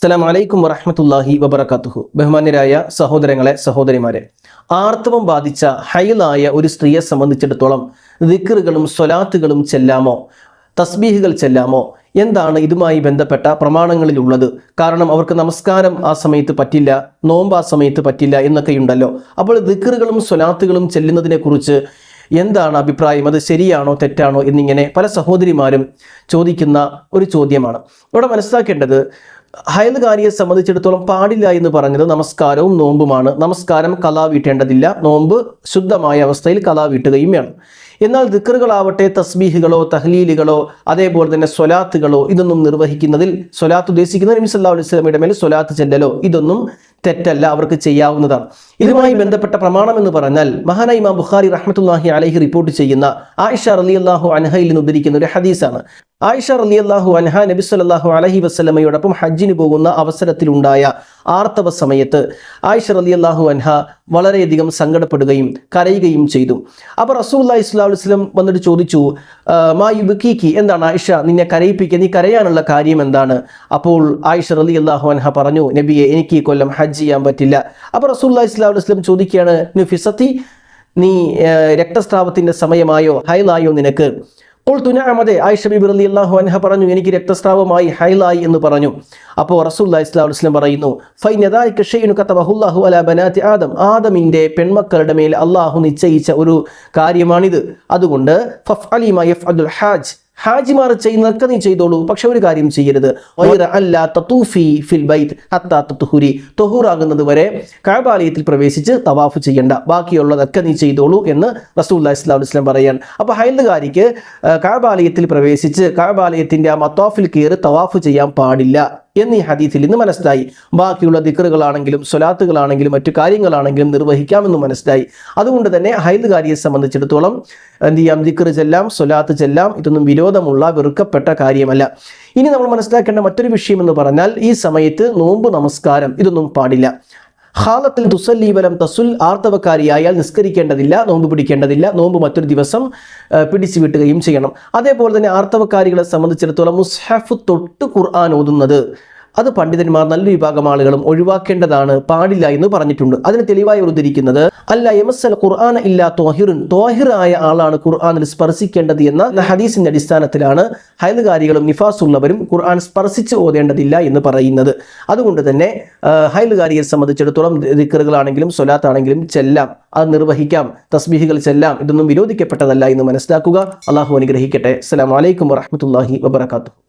അസ്സലാം വലൈക്കും വറഹമത്തല്ലാഹി വബർക്കാത്തുഹു ബഹുമാന്യരായ സഹോദരങ്ങളെ സഹോദരിമാരെ ആർത്തവം ബാധിച്ച ഹൈലായ ഒരു സ്ത്രീയെ സംബന്ധിച്ചിടത്തോളം ദിക്കറുകളും സ്വലാത്തുകളും ചെല്ലാമോ? തസ്ബീഹുകൾ ചെല്ലാമോ? എന്താണ് ഇതുമായി ബന്ധപ്പെട്ട പ്രമാണങ്ങളിൽ ഉള്ളത് കാരണം അവർക്ക് നമസ്കാരം ആ സമയത്ത് പറ്റില്ല നോമ്പ് ആ സമയത്ത് പറ്റില്ല എന്നൊക്കെയുണ്ടല്ലോ. അപ്പോൾ ദിക്കറുകളും സ്വലാത്തുകളും ചെല്ലുന്നതിനെക്കുറിച്ച് എന്താണ് അഭിപ്രായം? അത് ശരിയാണോ തെറ്റാണോ എന്നിങ്ങനെ പല സഹോദരിമാരും ചോദിക്കുന്ന ഒരു ചോദ്യമാണ്. ഇവിടെ മനസ്സിലാക്കേണ്ടത് ഹയൽകാരിയെ സംബന്ധിച്ചിടത്തോളം പാടില്ല എന്ന് പറഞ്ഞത് നമസ്കാരവും നോമ്പുമാണ്. നമസ്കാരം കലാ വീട്ടേണ്ടതില്ല. നോമ്പ് ശുദ്ധമായ അവസ്ഥയിൽ കലാ വീട്ടുകയും വേണം എന്നാൽ ദിക്കറുകളാവട്ടെ തസ്ബീഹുകളോ തഹ്ലീലുകളോ അതേപോലെ തന്നെ സ്വലാത്തുകളോ ഇതൊന്നും നിർവഹിക്കുന്നതിൽ സ്വലാത്ത് ഉദ്ദേശിക്കുന്ന നബി സല്ലല്ലാഹു അലൈഹി വസല്ലമയുടെ മേൽ സ്വലാത്ത് ചെല്ലലോ? ഇതൊന്നും തെറ്റല്ല അവർക്ക് ചെയ്യാവുന്നതാണ്. ഇതുമായി ബന്ധപ്പെട്ട പ്രമാണം എന്ന് പറഞ്ഞാൽ മഹാന ഇമാം ബുഖാരി റഹ്മത്തുല്ലാഹി അലഹി റിപ്പോർട്ട് ചെയ്യുന്ന ആയിഷ റളിയല്ലാഹു അൻഹയിൽ നിന്ന് ഉദ്ധരിക്കുന്ന ഒരു ഹദീസാണ്. ആയിഷ റളിയല്ലാഹു അൻഹ നബി സല്ലല്ലാഹു അലൈഹി വസ്ലമയോടൊപ്പം ഹജ്ജിന് പോകുന്ന അവസരത്തിലുണ്ടായ ആർത്തവ സമയത്ത് ആയിഷ റളിയല്ലാഹു അൻഹ വളരെയധികം സങ്കടപ്പെടുകയും കരയുകയും ചെയ്തു. അപ്പോൾ സ്വല്ലല്ലാഹു അലൈഹി വസല്ലം വന്നിട്ട് ചോദിച്ചു "ആ, മാ യുബക്കീക്കി എന്താണ് ആയിഷ? നിന്നെ കരയിപ്പിക്കുക നീ കരയാനുള്ള കാര്യം എന്താണ്? അപ്പോൾ ആയിഷ റലി അള്ളാഹു അൻഹ പറഞ്ഞു നബിയെ എനിക്ക് ഈ കൊല്ലം ഹജ്ജ് ചെയ്യാൻ പറ്റില്ല. അപ്പോൾ സ്വല്ലല്ലാഹു അലൈഹി വസല്ലം ചോദിക്കുകയാണ് നുഫിസത്തി നീ രക്തസ്രാവത്തിന്റെ സമയമായോ ഹൈലായോ നിനക്ക്? അപ്പോൾ തുനാമതെ ആയിഷ ബിബി അലി അള്ളാഹു അൻഹ പറഞ്ഞു എനിക്ക് രക്തസ്രാവമായി ഹൈലായി എന്ന് പറഞ്ഞു. അപ്പോൾ റസൂല്ലാ ഇസ്ലാം ഇസ്ലാം പറയുന്നു ഷൈനു കതബഹുല്ലാഹു അല ആദം. പെൺമക്കളുടെ മേൽ അള്ളാഹു നിശ്ചയിച്ച ഒരു കാര്യമാണിത്. അതുകൊണ്ട് ഫഫ് അലിമ ഹാജ്. ഹാജിമാർ ചെയ്യുന്നതൊക്കെ നീ ചെയ്തോളൂ പക്ഷെ ഒരു കാര്യം ചെയ്യരുത്. അല്ലാ ഫിൽ ഹത്താ വരെ കാബാലയത്തിൽ പ്രവേശിച്ച് തവാഫ് ചെയ്യണ്ട. ബാക്കിയുള്ളതൊക്കെ നീ ചെയ്തോളൂ എന്ന് റസൂല്ലാ ഇസ്ലാം ഇസ്ലാം പറയാൻ. അപ്പോൾ ഹൈന്ദുകാരിക്ക് കാബാലയത്തിൽ പ്രവേശിച്ച് കാബാലയത്തിന്റെ ആ മത്തോഫിൽ കയറി തവാഫ് ചെയ്യാൻ പാടില്ല. എന്ന് ഹദീസിൽ നിന്ന് മനസ്സിലായി. ബാക്കിയുള്ള ദിക്കറുകളാണെങ്കിലും സ്വലാത്തുകളാണെങ്കിലും മറ്റു കാര്യങ്ങളാണെങ്കിലും നിർവഹിക്കാമെന്ന് മനസ്സിലായി. അതുകൊണ്ട് തന്നെ ഹൈദുകാരിയെ സംബന്ധിച്ചിടത്തോളം എന്ത് ചെയ്യാം? ദിക്കറ് ചെല്ലാം സ്വലാത്ത് ചെല്ലാം ഇതൊന്നും വിരോധമുള്ള വെറുക്കപ്പെട്ട കാര്യമല്ല. ഇനി നമ്മൾ മനസ്സിലാക്കേണ്ട മറ്റൊരു വിഷയം എന്ന് പറഞ്ഞാൽ ഈ സമയത്ത് നോമ്പ് നമസ്കാരം ഇതൊന്നും പാടില്ല. ഹാലത്തിൽ തുസല്ലീവലം തസുൽ ആർത്തവക്കാരിയായാൽ നിസ്കരിക്കേണ്ടതില്ല നോമ്പ് പിടിക്കേണ്ടതില്ല നോമ്പ് മറ്റൊരു ദിവസം പിടിച്ചു വിട്ടുകയും ചെയ്യണം. അതേപോലെ തന്നെ ആർത്തവക്കാരികളെ സംബന്ധിച്ചിടത്തോളം മുസ്ഹഫ് തൊട്ട് ഖുർആൻ ഓതുന്നത് അത് പണ്ഡിതന്മാർ നല്ല വിഭാഗം ആളുകളും ഒഴിവാക്കേണ്ടതാണ് പാടില്ല എന്ന് പറഞ്ഞിട്ടുണ്ട്. അതിന് തെളിവായി ഉദ്ധരിക്കുന്നത് അല്ല എം എസ് എൽ ഖുർആൻ ഇല്ല തോഹിറുൻ തോഹിറായ ആളാണ് ഖുർആാനിൽ സ്പർശിക്കേണ്ടത് എന്ന ഹദീസിന്റെ അടിസ്ഥാനത്തിലാണ് ഹൈലുകാരികളും നിഫാസുള്ളവരും ഖുർആൻ സ്പർശിച്ച് ഓതേണ്ടതില്ല എന്ന് പറയുന്നത്. അതുകൊണ്ട് തന്നെ ഹൈലുകാരിയെ സംബന്ധിച്ചിടത്തോളം ദിക്കറുകളാണെങ്കിലും സ്വലാത്താണെങ്കിലും ചെല്ലാം അത് നിർവഹിക്കാം തസ്ബീഹികൾ ചെല്ലാം ഇതൊന്നും വിരോധിക്കപ്പെട്ടതല്ല എന്ന് മനസ്സിലാക്കുക. അള്ളാഹു അനുഗ്രഹിക്കട്ടെ. അസ്സലാമു വലൈക്കും വറഹ്മത്തുള്ളാഹി വബറകാതുഹു.